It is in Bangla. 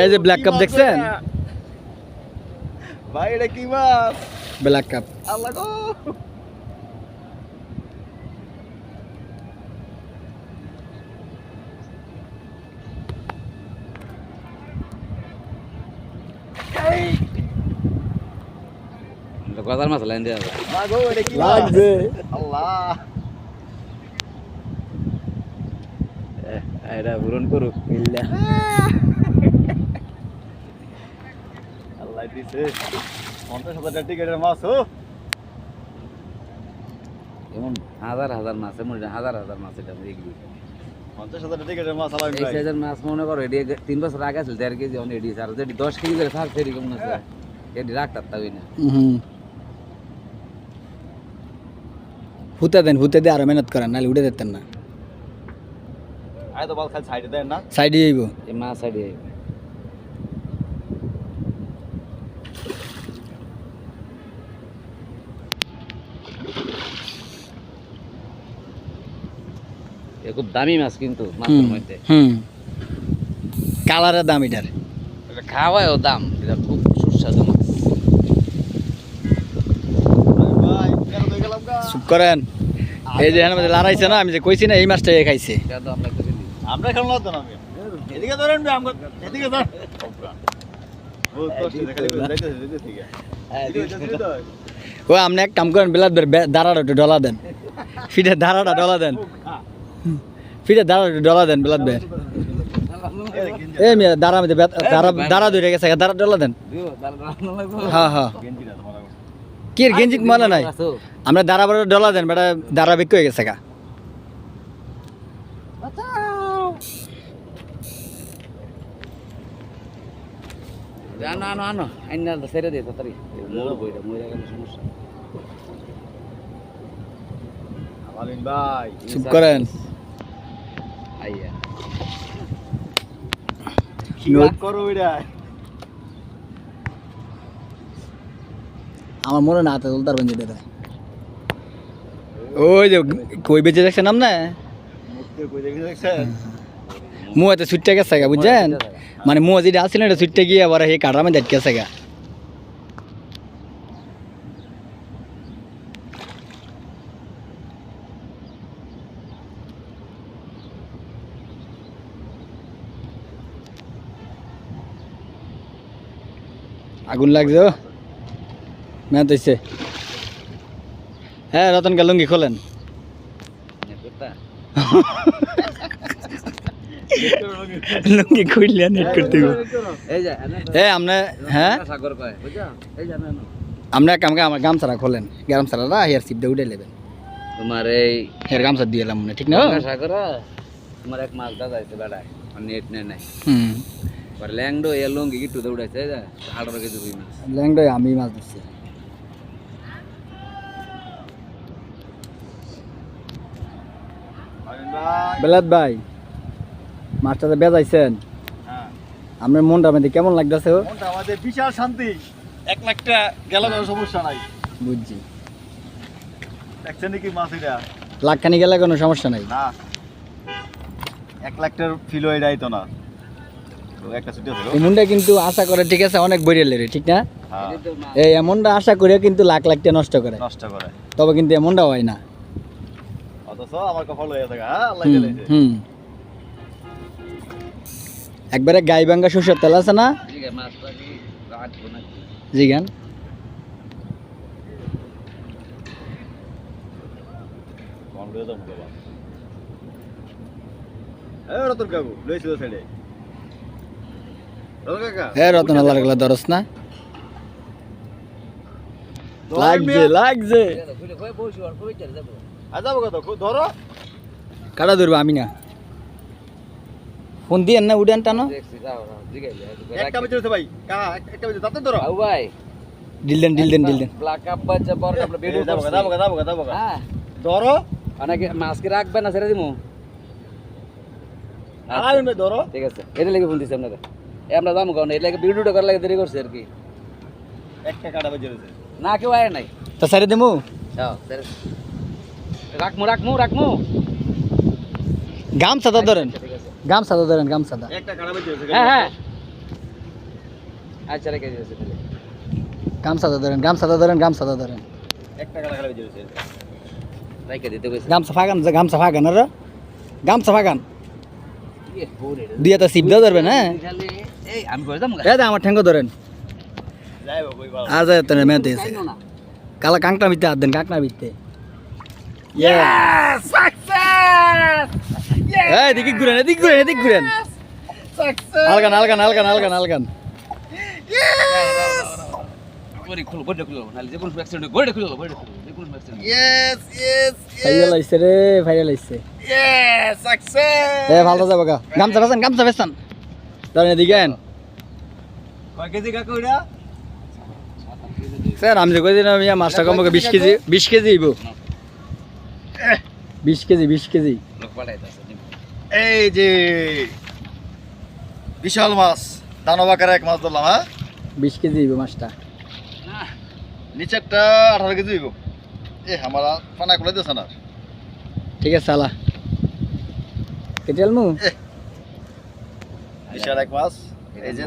এই যে black cup দেখছেন? ভাই এটা কি মাছ? ব্ল্যাক কাপ আল্লাহ গো। গজার মাছ লাইন দেওয়া মা গো এটা কি মাছ? লাগবে। আল্লাহ। এটা পূরণ করুক। ইল্লা আল্লাহ দিছে। পঞ্চাশ হাজার টিকেটের মাছ ও এমন হাজার হাজার মাছ এমন হাজার হাজার মাছ এটা দেখবি পঞ্চাশ হাজার টিকেটের মাছ আলাম এই সাইজের মাছ মনে করো এটি তিন বছর আগে ছিল দেড় কেজি অনেক এটি আর যদি দশ কেজি করে থাকছে এরকম আছে? এটি রাখতাম তাই না হুতে দেন হুতে দিয়ে আরও মেহনত করেন নাহলে উঠে দিতেন না। আয় তো বল খালি সাইডে দেন না। সাইডে যাইব এই মাছ সাইডে এ খুব দামি মাছ কিন্তু মাছের মধ্যে। হুম। কালারের দাম এটার? এটা খাওয়ায়ও দাম এটা খুব সুস্বাদু মাছ। ভাই কেন তো গেলাম গা চুপ করেন। এই যে লড়াইছে না আমি যে কইছি না এই মাছটা এ খাইছে। আমরা না এদিকে ধরেন এদিকে ও ও আপনি এক কাম করেন বেলাদ দাঁড়াটা একটু ডলা দেন। ফিটে দাঁড়াটা ডলা দেন। ডলা দেন বেলাদ বের এই মেয়ে দাঁড়া মধ্যে দাঁড়া দাঁড়া ধরে গেছে দাঁড়া ডলা দেন। দিও দাল হ্যাঁ হ্যাঁ। কি গেঞ্জি মানে নাই? আমরা দাঁড়া বড় ডলা দেন বেটা দাঁড়া বিক্রি হয়ে গেছে গা। আনো আনো আনো আইনা ছেড়ে দে তাড়াতাড়ি। মোর বইটা মরে গেলে সমস্যা। ভাই চুপ করেন। আইয়া। আমার মনে না হাতে তুলতার বঞ্জি দেয়। ওই যে কই বেঁচে দেখছেন নাম না মুখতে কই দেখি দেখছেন? মু গেছে বুঝছেন? মানে মু যেটা আসছিল এটা ছুটতে গিয়ে আবার এই কাটার মধ্যে আটকে গেছে আগুন লাগছে মেহনত হইছে। হ্যাঁ রতন কা লুঙ্গি খোলেন। লুঙ্গি খুললে নেট করতে হবে। এই যে এ আপনি হ্যাঁ? সাগর কয় বুঝছ? এই যে আনো, আনো। আপনি এক কাম আমার গামছাড়া খোলেন। গামছাড়া হেয়ার সিপ দিয়ে উঠে নেবেন। তোমার এই হেয়ার গামছা দিয়ে এলাম মনে ঠিক না তোমার এক মাছ দাদা বেড়ায়। নেট নেই নাই। হুম। পরে ল্যাংডো এ লঙ্গি গিট্টু দৌড়াইছে আঠারো কেজি রুই মাছ ল্যাংডায় আমি মাছ দিচ্ছি বেলাত ভাই মাছটাতে বেজাইছেন হ্যাঁ আপনার মনটা মধ্যে কেমন লাগতেছে ও মনটা আমাদের বিশাল শান্তি এক লাখ টাকা গেল কোনো সমস্যা নাই বুঝছি দেখছেন কি মাছ এটা লাখখানি গেলে কোনো সমস্যা নাই না এক লাখ টাকার ফিলো এটাই তো না একটা এই মনটা কিন্তু আশা করে ঠিক আছে অনেক বইরেল রে ঠিক না? হ্যাঁ। এই এমনটা আশা করে কিন্তু লাখ লাখ টাকা নষ্ট করে। নষ্ট করে। তবে কিন্তু এমনটা হয় না। অথচ আমার কপাল হয়ে থাকে আল্লাহ হুম, একবারে গাই ভাঙ্গা সরষের তেল আছে না? জি গান। রতন কাকু লইছিল কাকা হ্যাঁ রতন গেলা দরস না। লাগছে লাগছে ধরো। কাটা ধরবো? আমি না। ফোন দিয়ে না উড়ান টানো। দেখছি, যাও, যাও, জিগাইলে, একটা বেজে ভাই। একটা বেজে তাতে ধরো। আউ ভাই, ডিল দেন ডিল ডিল ব্ল্যাক বাচ্চা আমরা হ্যাঁ, ধরো। অনেকে রাখবে না ছেড়ে দিমু? আর ধরো। ঠিক আছে। এটা লেগে ফোন দিছি আপনাকে এ আমরা যাব কারণ এটা লেগে ভিডিওটা করার লাগে দেরি করছে আর কি। একটা কাটা বেজে রয়েছে। না কেউ আয় নাই। তো সারি দেবো রাখমু রাখমু রাখমু। গাম সাদা ধরেন। ঠিক গাম সাদা ধরেন গাম সাদা একটা কাটা বেজে রয়েছে। হ্যাঁ হ্যাঁ। আচ্ছা রেখে দিয়েছে তাহলে গামছাটা ধরেন গামছাটা ধরেন গামছাটা ধরেন। এক টাকা লাগালে বেজে রেখে দিতে কইছে। গামছা ফাগান যে গামছা ফাগান আর। গামছা ফাগান। ইয়ে, দিয়ে তো সিপ দিয়ে ধরবেন হ্যাঁ। এই আমি করে দাম আমার ঠেঙ্গো ধরেন। আর যায় তো মেতে এসে কালা কাংটা মিতে হাত দেন কাকনা মিতে এই দিকে ঘুরেন এদিক ঘুরেন এদিক ঘুরেন। আলগান আলগান আলগান আলগান আলগান। ওরে খুলো বড় খুলো নালে যে কোন অ্যাক্সিডেন্ট বড় খুলো বড় খুলো যে কোন অ্যাক্সিডেন্ট ইয়েস ইয়েস ফাইনাল আইছে রে ফাইনাল আইছে ইয়েস সাকসেস এ ভালো যাব গা। গামছা ফেসান গামছা এদিকে আইন কয় কেজি কাকু এটা স্যার আমি যে আমি মাছটা কমকে বিশ কেজি বিশ কেজি হইব। বিশ কেজি বিশ কেজি। এই যে বিশাল মাছ দানব আকারে এক মাছ ধরলাম হ্যাঁ? বিশ কেজি হইব মাছটা। নিচেরটা আঠারো কেজি হইব। এ আমার পানা করে দিয়েছে না। ঠিক আছে সালা কেটে আলমু? বিশাল এক মাছ এই যে